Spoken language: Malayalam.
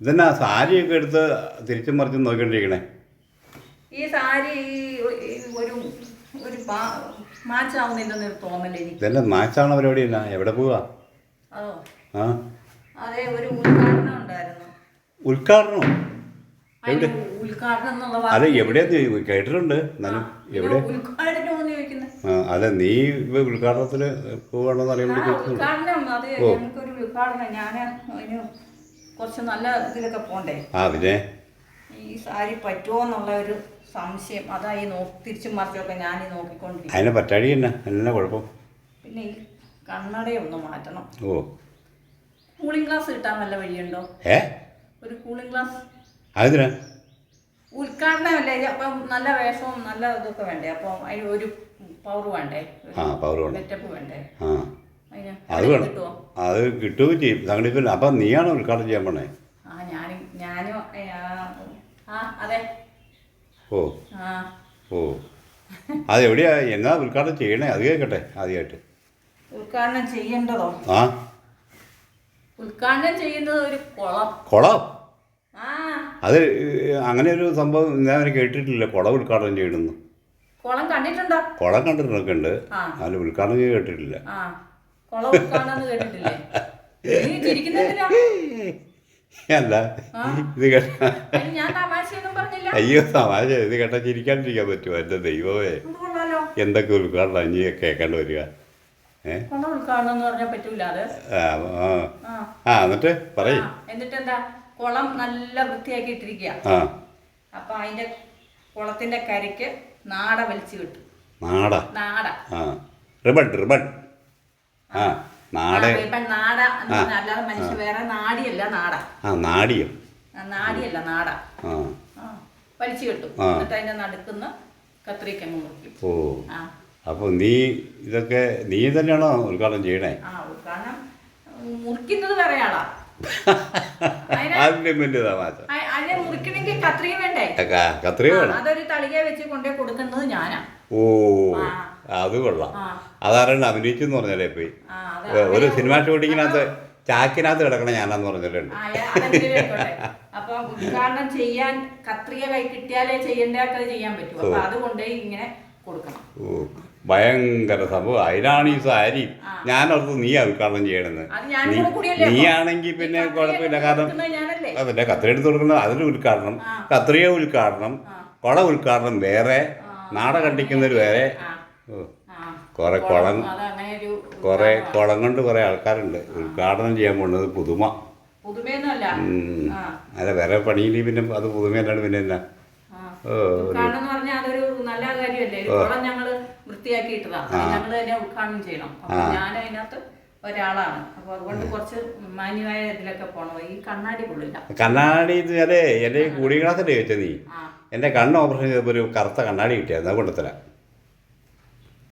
ഇതെന്നാ സാരിയൊക്കെ എടുത്ത് തിരിച്ചും മറിച്ചും നോക്കിക്കൊണ്ടിരിക്കണേ? ഈ സാരി ഒരു ഒരു മാച്ചാവുന്നില്ലെന്നൊരു തോന്നൽ ഇതെല്ലാം മാച്ചാണ് പരിപാടി അല്ല എവിടെ പോവാ? അതോ? ആ? അതെ ഒരു ഉദ്ഘാടനം ഉണ്ടായിരുന്നു. അല്ല എവിടെയാന്ന് ചോദിക്കും കേട്ടിട്ടുണ്ട് എന്നാലും എവിടെ? അതെ ആ നീ ഇപ്പൊ ഉദ്ഘാടനത്തിന് പോവാണെന്ന് അറിയാൻ ആ അത് അതിന് കുറച്ച് നല്ല ഇതിലൊക്കെ പോണ്ടേ? ആ പിന്നെ? ഈ സാരി പറ്റുമോ എന്നുള്ള ഒരു സംശയം. അതായി നോക്കി തിരിച്ചും മറിച്ചൊക്കെ ഞാൻ ഈ നോക്കിക്കൊണ്ടിരിക്കും അതിനെ എന്നാ എന്നാ കുഴപ്പം. പിന്നെ ഈ കണ്ണടയൊന്ന് മാറ്റണം. ഓ. കൂളിംഗ് ഗ്ലാസ് കിട്ടാൻ വല്ല വഴിയുണ്ടോ? ഏ? ഒരു കൂളിംഗ് ഗ്ലാസ്. അതിനാ ഉദ്ഘാടനമല്ലേ അപ്പം നല്ല വേഷവും നല്ല ഇതൊക്കെ വേണ്ടേ? അപ്പം അതിന് ഒരു പവർ വേണ്ടേ? ആ പവർ വേണ്ടേ സെറ്റപ്പ് വേണ്ടേ? ആ. അതിന് അത് വേണം. അത് കിട്ടുകയും ചെയ്യും. സംഘടിപ്പില്ല അപ്പം നീയാണ് ഉദ്ഘാടനം ചെയ്യാൻ പോണേ? ആ ഞാനും ഞാനും ആ, ആ അതെ. ഓ. ആ. ഓ. അതെവിടെയാ എന്നാ ഉദ്ഘാടനം ചെയ്യണേ? അത് കേൾക്കട്ടെ ആദ്യമായിട്ട്. ഉദ്ഘാടനം ചെയ്യേണ്ടതോ? ആ. ഉദ്ഘാടനം ചെയ്യുന്നത് ഒരു കുളം. കുളം? ആ. അത് അങ്ങനെ ഒരു സംഭവം ഞാൻ കേട്ടിട്ടില്ല. കുളം ഉദ്ഘാടനം ചെയ്യണമെന്ന്. കുളം കണ്ടിട്ടുണ്ടോ? കുളം കണ്ടിട്ടൊക്കെ ഉണ്ട്. അതിൽ ഉദ്ഘാടനം ചെയ്ത് കേട്ടിട്ടില്ല. അല്ല ഇത് കേട്ട അയ്യോ തമാശ. ഇത് കേട്ട ചിരിക്കാണ്ടിരിക്കാൻ പറ്റുമോ? എന്റെ ദൈവമേ. എന്തൊക്കെ ഉദ്ഘാടനം ഇനി കേൾക്കേണ്ടി വരിക. ആ എന്നിട്ട് പറയ്. എന്നിട്ട് എന്താ? കുളം നല്ല വൃത്തിയാക്കി ഇട്ടിരിക്കുക അപ്പൊ അതിന്റെ കുളത്തിന്റെ കരയ്ക്ക് നാട വലിച്ചു കിട്ടും നാട? നാട. Ribbon ribbon. ആ നാട നാട അല്ലാതെ മനുഷ്യ വേറെ നാടിയല്ല നാട. ആ നാടിയോ. നാടിയല്ല നാട. ആ. ആ, വലിച്ചു കിട്ടും. എന്നിട്ട് അതിന്റെ നടുക്കുന്ന കത്രിക്കങ്ങ് മുറിക്കും. ഓ. അപ്പോൾ നീ ഇതൊക്കെ നീ തന്നെയാണോ ഉദ്ഘാടനം ചെയ്യണേ? ആ മുറിക്കുന്നത് വേറെ ആളാ. അതിനെ മുറിക്കണമെങ്കിൽ കത്രിക വേണ്ടേ? കത്രിക വേണം. അതൊരു തളിക വെച്ച് കൊണ്ടേ കൊടുക്കുന്നത് ഞാനാ. ഓ. അത് കൊള്ളാം. അതാരാണ് അഭിനയിച്ചു എന്ന് പറഞ്ഞാലേ പോയി. ഒരു സിനിമ ഷൂട്ടിങ്ങിനകത്ത് ചാക്കിനകത്ത് കിടക്കണ ഞാനാന്ന് പറഞ്ഞിട്ടുണ്ട്. അപ്പൊ ഉദ്ഘാടനം ചെയ്യാൻ കത്രിക കൈ കിട്ടിയാലേ ചെയ്യേണ്ടതൊക്കെ ചെയ്യാൻ പറ്റൂ. അപ്പൊ അതുകൊണ്ട് ഇങ്ങനെ കൊടുക്കണം. ഓ ഭയങ്കര സംഭവം. അതിനാണ് ഈ സാരി. ഞാനോർത്ത് നീ ഉദ്ഘാടനം ചെയ്യണമെന്ന് കൂടെ നീ ആണെങ്കിൽ പിന്നെ കുഴപ്പമില്ല. കാരണം പിന്നെ കത്രിക എടുത്ത് കൊടുക്കുന്നത് അതിന് ഉദ്ഘാടനം. കത്രിക ഉദ്ഘാടനം. കുള ഉദ്ഘാടനം വേറെ. നാട കണ്ടിക്കുന്നവർ വേറെ. കുറെ കുളം കുറെ കുളം കൊണ്ട് കുറെ ആൾക്കാരുണ്ട്. ഉദ്ഘാടനം ചെയ്യാൻ പോകുന്നത് പുതുമ. അല്ല വേറെ പണിയില്ല പിന്നെ അത് പുതുമയല്ലാണ്ട് പിന്നെ എന്നാ? എന്ന് നല്ല കാര്യമല്ലേ കുളം ഞങ്ങൾ തന്നെ ഉദ്ഘാടനം ചെയ്യണം. ഞാൻ അതിനകത്ത് ഒരാളാണ്. അപ്പൊ അതുകൊണ്ട് കുറച്ച് മാന്യമായ ഇതിലൊക്കെ പോണം. ഈ കണ്ണാടി കൊള്ളില്ല കണ്ണാടി അല്ലേ എന്റെ ഈ കൂടി ക്ലാസ്സിന്റെ ചോദിച്ചത് നീ? എന്റെ കണ്ണ് ഓപ്പറേഷൻ ചെയ്തപ്പോൾ ഒരു കറുത്ത കണ്ണാടി കിട്ടിയായിരുന്നു അത് കൊണ്ടുത്തരാം.